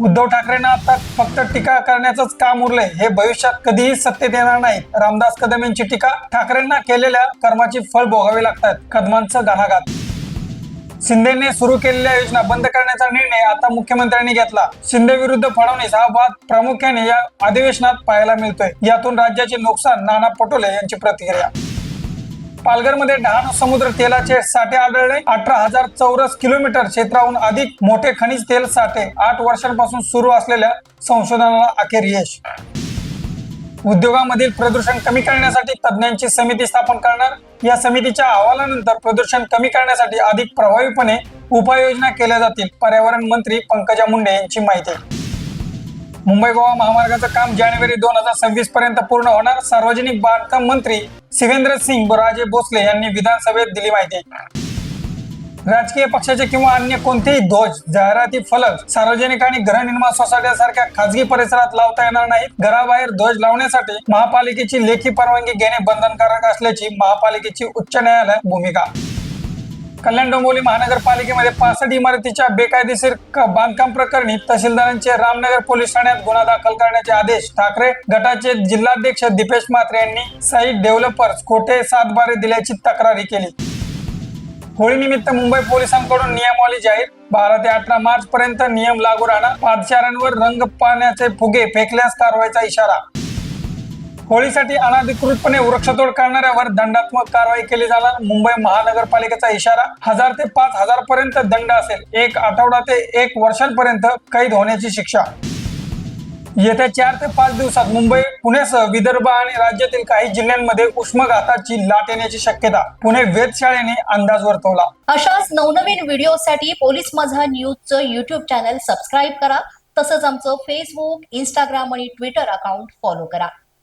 उद्धव ठाकरेंना आता फक्त टीका करण्याचंच काम उरलंय. हे भविष्यात कधीही सत्तेत येणार नाही रामदास कदम यांची टीका ठाकरेंना केलेल्या कर्माची फळ भोगावी लागतात. कदमांचं घणाघात शिंदेने सुरू केलेल्या योजना बंद करण्याचा निर्णय आता मुख्यमंत्र्यांनी घेतला. शिंदे विरुद्ध फडणवीस हा वाद प्रामुख्याने या अधिवेशनात पाहायला मिळतोय. यातून राज्याचे नुकसान नाना पटोले यांची प्रतिक्रिया. पालघरमध्ये डहाणू समुद्र तेलाचे साठे आढळले. अठरा हजार चौरस किलोमीटर क्षेत्राहून अधिक मोठे खनिज तेल साठे आठ वर्षांपासून सुरू असलेल्या संशोधनाला अखेर यश. उद्योगामधील प्रदूषण कमी करण्यासाठी तज्ज्ञांची समिती स्थापन करणार. या समितीच्या अहवालानंतर प्रदूषण कमी करण्यासाठी अधिक प्रभावीपणे उपाययोजना केल्या जातील पर्यावरण मंत्री पंकजा मुंडे यांची माहिती. मुंबई गोवा महामार्गाचं काम जानेवारी दोन हजार सव्वीस पर्यंत पूर्ण होणार. सार्वजनिक बांधकाम मंत्री शिवेंद्र सिंग राजे भोसले यांनी विधानसभेत दिली माहिती. राजकीय पक्षाचे किंवा अन्य कोणतेही ध्वज जाहिराती फलक सार्वजनिक आणि गृहनिर्माण सोसायट्यासारख्या खासगी परिसरात लावता येणार नाहीत. घराबाहेर ध्वज लावण्यासाठी महापालिकेची लेखी परवानगी घेणे बंधनकारक असल्याची महापालिकेची उच्च न्यायालयात भूमिका. कल्याण डोंबिवली महानगरपालिकेमध्ये पासष्ट इमारतीच्या बेकायदेशीर बांधकाम प्रकरणी तहसीलदारांचे रामनगर पोलीस ठाण्यात गुन्हा दाखल करण्याचे आदेश ठाकरे गटाचे जिल्हाध्यक्ष दीपेश म्हात्रे यांनी साईट डेव्हलपर्स खोटे सातबारे दिल्याची तक्रारी केली. होळीनिमित्त मुंबई पोलिसांकडून नियमावली जाहीर. बारा ते अठरा मार्च पर्यंत नियम लागू राहणार. पादचाऱ्यांवर रंग पाण्याचे फुगे फेकल्यास कारवाईचा इशारा होळीसाठी अनाधिकृतपणे वृक्षतोड करणाऱ्यावर दंडात्मक कारवाई केली जाणार. मुंबई महानगरपालिकेचा इशारा हजार ते पाच हजार पर्यंत दंड असेल. एक आठवडा ते एक वर्षांपर्यंत कैद होण्याची शिक्षा. येत्या चार ते पाच दिवसात मुंबई पुण्यासह विदर्भ आणि राज्यातील काही जिल्ह्यांमध्ये उष्मघाताची लाट येण्याची शक्यता पुणे वेधशाळेने अंदाज वर्तवला. अशाच नवनवीन व्हिडिओसाठी पोलीस माझा न्यूजचं युट्यूब चॅनल सबस्क्राईब करा. तसंच आमचं फेसबुक इंस्टाग्राम आणि ट्विटर अकाउंट फॉलो करा.